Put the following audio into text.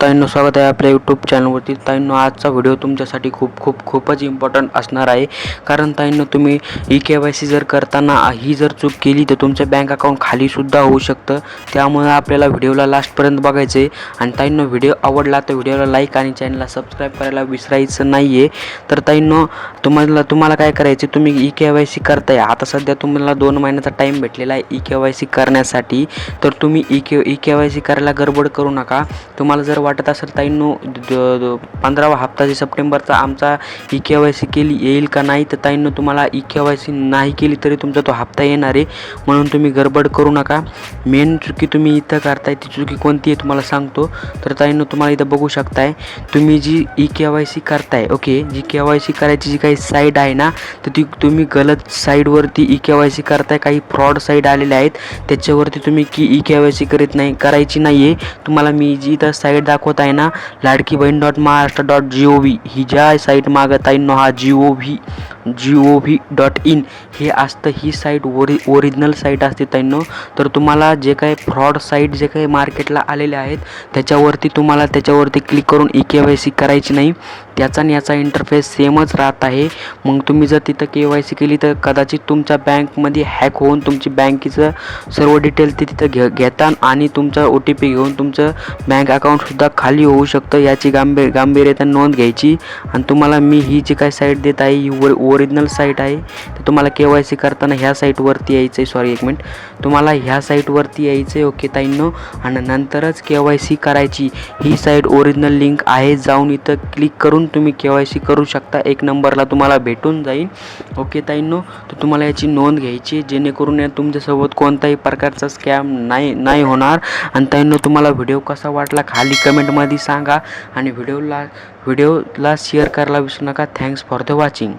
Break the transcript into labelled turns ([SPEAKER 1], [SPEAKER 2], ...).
[SPEAKER 1] ताईंनो स्वागत आहे आपल्या यूट्यूब चॅनलवरती ताईंनो आजचा व्हिडिओ तुमच्यासाठी खूप खूप खूपच इम्पॉर्टंट असणार आहे. कारण ताईंनो तुम्ही ई के वाय सी जर करताना ही जर चूक केली तर तुमचं बँक अकाउंट खालीसुद्धा होऊ शकतं. त्यामुळे आपल्याला व्हिडिओला लास्टपर्यंत बघायचं आहे आणि ताईंनो व्हिडिओ आवडला तर व्हिडिओला लाईक आणि चॅनलला सबस्क्राईब करायला विसरायचं नाही आहे तर ताईंनो तुम्हाला तुम्हाला काय करायचं तुम्ही ई के वाय सी करताय. आता सध्या तुम्हाला दोन महिन्याचा टाईम भेटलेला आहे ई के वाय सी करण्यासाठी. तर तुम्ही E K E K Y C करायला गडबड करू नका. तुम्हाला जर वाटत असेल ताईंनो द- पंधरावा हप्ता जे सप्टेंबरचा आमचा ई के वाय सी केली येईल का नाही तर ताईंनो तुम्हाला ई के वाय सी नाही केली तरी तुमचा तो हप्ता येणार आहे. म्हणून तुम्ही गडबड करू नका. मेन चुकी तुम्ही इथं करताय ती चुकी कोणती आहे तुम्हाला सांगतो. तर ताईंनो तुम्हाला इथं बघू शकताय तुम्ही जी ई के वाय सी करताय ओके जी के वाय सी करायची जी काही साईड आहे ना तर ती तुम्ही गलत साईडवरती ई के वाय सी करताय काही फ्रॉड साईड आलेले आहेत त्याच्यावरती तुम्ही की ई के वाय सी करीत नाही करायची नाही आहे तुम्हाला मी जी इथं साईड दाखवत आहे ना? Ladki Bahin dot Maharashtra dot G O V ही ज्या साईट मागत आहे ना हा G O V G O V dot in हे असतं ही साईट ओरि ओरिजिनल साईट असते ताईंनो तर तुम्हाला जे काही फ्रॉड साईट जे काही मार्केटला आलेले आहेत त्याच्यावरती तुम्हाला त्याच्यावरती क्लिक करून ई के वाय सी करायची नाही. याचा आणि याचा इंटरफेस सेमच राहत आहे. मग तुम्ही जर तिथं के वाय सी केली तर कदाचित तुमच्या बँकमध्ये हॅक होऊन तुमची बँकेचं सर्व डिटेल ते तिथं घे घेतात आणि तुमचा ओ टी पी घेऊन तुमचं बँक अकाउंटसुद्धा खाली होऊ शकतं. याची गांभीर गांभीर्यता नोंद घ्यायची. आणि तुम्हाला मी ही जी काही साईट देत आहे ही ओर ओरिजिनल साईट आहे तर तुम्हाला के वाय सी करताना ह्या साईटवरती यायचं आहे सॉरी एक मिनिट तुम्हाला ह्या साईटवरती यायचं आहे ओके ताईंनो. आणि नंतरच के वाय सी करायची. ही साईट ओरिजिनल लिंक आहे. जाऊन इथं क्लिक करून तुम्ही के वाय सी करू शकता. एक नंबरला तुम्हाला भेटून जाईल. ओके ताईंनो तर तुम्हाला याची नोंद घ्यायची जेणेकरून या तुमच्यासोबत कोणताही प्रकारचा स्कॅम नाही नाही होणार. आणि ताईंनो तुम्हाला व्हिडिओ कसा वाटला खाली कमेंटमध्ये सांगा. आणि व्हिडिओला व्हिडिओला शेअर करायला विसरू नका. Thanks for the watching